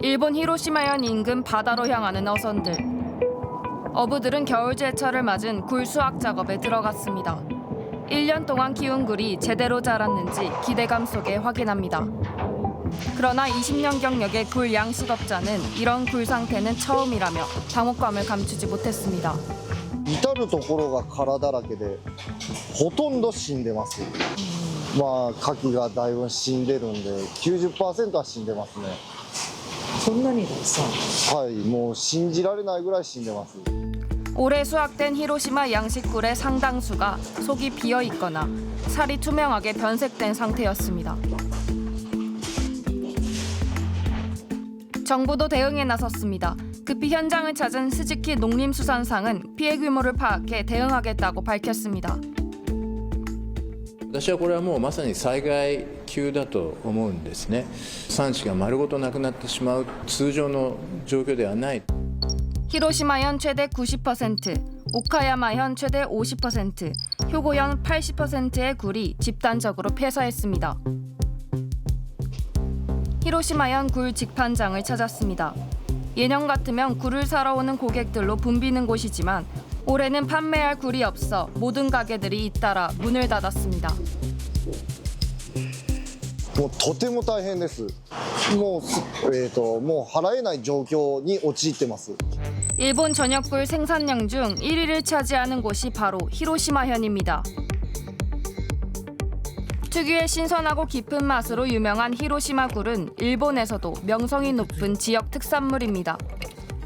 일본 히로시마현 인근 바다로 향하는 어선들. 어부들은 겨울 제철을 맞은 굴 수확 작업에 들어갔습니다. 1년 동안 키운 굴이 제대로 자랐는지 기대감 속에 확인합니다. 그러나 20년 경력의 굴 양식업자는 이런 굴 상태는 처음이라며 당혹감을 감추지 못했습니다.至る所が殻だらけでほとんど死んでますまあ牡蠣がだいぶ死んでるんで90%は死んでますね そんなにたくさんはいもう信じられないぐらい死んでます 올해 수확된 히로시마 양식굴의 상당수가 속이 비어 있거나 살이 투명하게 변색된 상태였습니다. 정부도 대응에 나섰습니다. 급히 현장을 찾은 스즈키 농림수산상은 피해 규모를 파악해 대응하겠다고 밝혔습니다. 私はこれはもうまさに災害 級だと思うんですね産地が丸ごとなくなってしまう通常の状況ではない 히로시마현 최대 90%, 오카야마현 최대 50%, 효고현 80%의 굴이 집단적으로 폐사했습니다. 히로시마현 굴 직판장을 찾았습니다. 예년 같으면 굴을 사러 오는 고객들로 붐비는 곳이지만 올해는 판매할 굴이 없어 모든 가게들이 잇따라 문을 닫았습니다. もうとても大変ですもうす、えー、ともう払えない状況に陥ってます 일본 전역굴 생산량 중 1위를 차지하는 곳이 바로 히로시마현입니다. 특유의 신선하고 깊은 맛으로 유명한 히로시마 굴은 일본에서도 명성이 높은 지역 특산물입니다.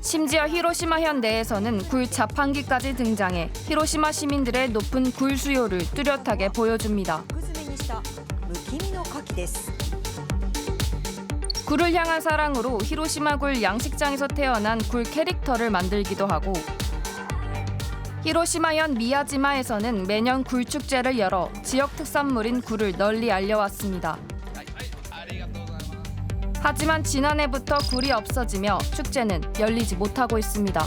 심지어 히로시마현 내에서는 굴 자판기까지 등장해 히로시마 시민들의 높은 굴 수요를 뚜렷하게 보여줍니다. の牡蠣です 굴을 향한 사랑으로 히로시마 굴 양식장에서 태어난 굴 캐릭터를 만들기도 하고 히로시마현 미야지마에서는 매년 굴 축제를 열어 지역 특산물인 굴을 널리 알려왔습니다. 하지만 지난해부터 굴이 없어지며 축제는 열리지 못하고 있습니다.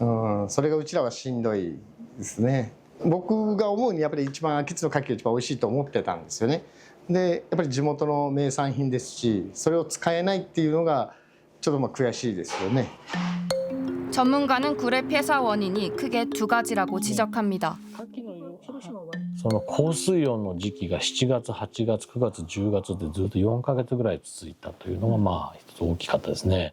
うん、それがうちらはしんどいですね僕が思うにやっぱり一番秋津の牡蠣が一番美味しいと思ってたんですよねでやっぱり地元の名産品ですしそれを使えないっていうのがちょっとまあ悔しいですよね 전문가는 굴의 폐사 원인이 크게 두 가지라고 지적합니다. その降水温の時期が7月8月9月10月でずっと4ヶ月ぐらい続いたというのがまあ一つ大きかったですね。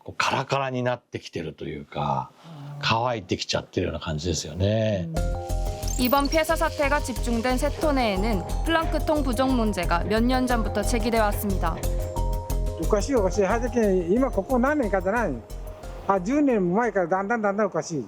こうカラカラになってきてるというか乾いてきちゃってるような感じですよね。 이번 폐사 사태가 집중된 세토내에는 플랑크톤 부족 문제가 몇 년 전부터 제기돼 왔습니다. おかしいおかしいはじけ今ここ何年かじゃないあ10年も前からだんだんだんだんおかしい